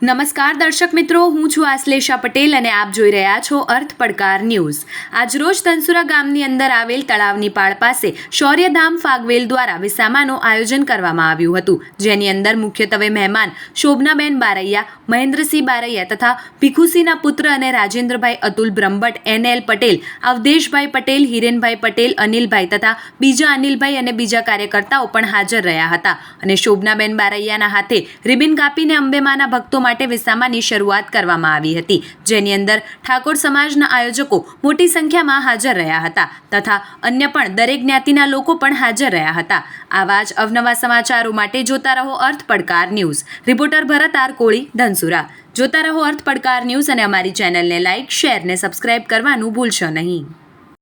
નમસ્કાર દર્શક મિત્રો, હું છું આશ્લેષા પટેલ અને આપ જોઈ રહ્યા છો અર્થ પડકાર ન્યૂઝ. આજરોજ ધનસુરા ગામની અંદર આવેલ તળાવની પાળ પાસે શૌર્યધામ ફાગવેલ દ્વારા વિસામાનું આયોજન કરવામાં આવ્યું હતું. જેની અંદર મુખ્યત્વે મહેમાન શોભનાબેન બારૈયા, મહેન્દ્રસિંહ બારૈયા તથા ભીખુસિંહના પુત્ર અને રાજેન્દ્રભાઈ અતુલ બ્રહ્મભટ્ટ એનએલ પટેલ, અવધેશભાઈ પટેલ, હિરેનભાઈ પટેલ, અનિલભાઈ તથા બીજા અનિલભાઈ અને બીજા કાર્યકર્તાઓ પણ હાજર રહ્યા હતા. અને શોભનાબેન બારૈયાના હાથે રિબિન કાપીને અંબેમાના ભક્તો માટે વિસામાની શરૂઆત કરવામાં આવી હતી, જેની અંદર ઠાકોર સમાજના આયોજકો મોટી સંખ્યામાં હાજર રહ્યા હતા તથા અન્ય પણ દરેક જ્ઞાતિના લોકો પણ હાજર રહ્યા હતા. આવા જ અવનવા સમાચારો માટે જોતા રહો Arth Padkar news. Reporter Bharat R Koli, Dhansura. જોતા રહો અર્થ પડકાર ન્યૂઝ અને અમારી ચેનલને લાઇક શેર ને સબસ્ક્રાઇબ કરવાનું ભૂલશો નહીં.